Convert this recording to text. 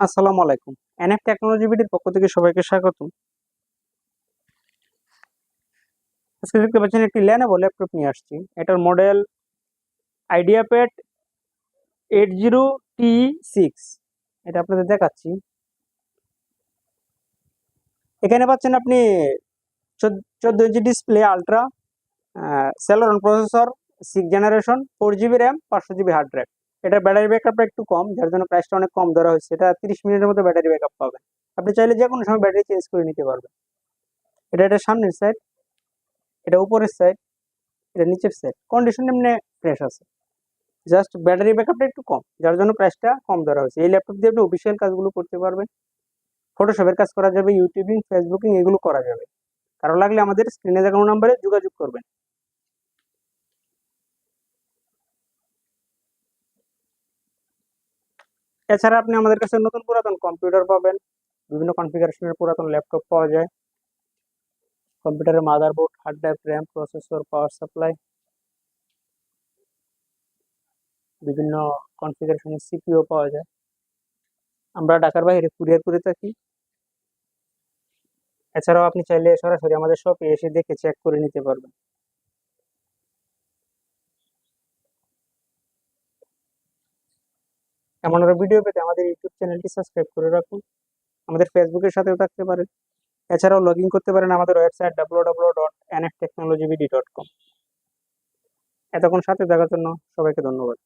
আসসালামু আলাইকুম। NF technology বিডির পক্ষ থেকে সবাইকে স্বাগত আজকে দেখতে পাচ্ছেন একটি ল্যানোভো ল্যাপটপ নিয়ে আসছি। এটার model IdeaPad eight zero T six এটা আপনাদের দেখাচ্ছি। এখানে পাচ্ছেন আপনি চোদ্দ ইঞ্চি display ultra Celeron processor six generation four GB RAM পাঁচশো জিবি হার্ড ড্রাইভ এটা ব্যাটারি ব্যাকআপটা একটু কম, যার জন্য প্রাইসটা অনেক কম ধরা হয়েছে। এটা তিরিশ মিনিটের মধ্যে ব্যাটারি ব্যাকআপ পাবেন আপনি চাইলে যে কোনো সময় ব্যাটারি চেঞ্জ করে নিতে পারবেন। এটা এটা সামনের সাইড এটা উপরের সাইড এটা নিচের সাইড কন্ডিশন এমনি ফ্রেশ আছে। জাস্ট ব্যাটারি ব্যাকআপটা একটু কম, যার জন্য প্রাইসটা কম ধরা হয়েছে। এই ল্যাপটপ দিয়ে আপনি অফিসিয়াল কাজগুলো করতে পারবেন। ফটোশপের কাজ করা যাবে ইউটিউবিং ফেসবুকিং এগুলো করা যাবে। কারও লাগলে আমাদের স্ক্রিনে দেখানো নাম্বারে যোগাযোগ করবেন। এছাড়া আপনি আমাদের কাছে নতুন পুরাতন কম্পিউটার পাবেন। বিভিন্ন কনফিগারেশনের পুরাতন ল্যাপটপ পাওয়া যায়। কম্পিউটারের motherboard hard drive RAM processor power supply বিভিন্ন কনফিগারেশনের সিপিও পাওয়া যায়। আমরা ঢাকার বাইরে কুরিয়ার করে থাকি। এছাড়াও আপনি চাইলে সরাসরি আমাদের শপে এসে দেখে চেক করে নিতে পারবেন। এমন আরও ভিডিও পেতে আমাদের ইউটিউব চ্যানেলটি সাবস্ক্রাইব করে রাখুন। আমাদের ফেসবুকের সাথেও থাকতে পারেন। এছাড়াও লগ ইন করতে পারেন আমাদের website W W dot N technology BD dot com এতক্ষণ সাথে থাকার জন্য সবাইকে ধন্যবাদ।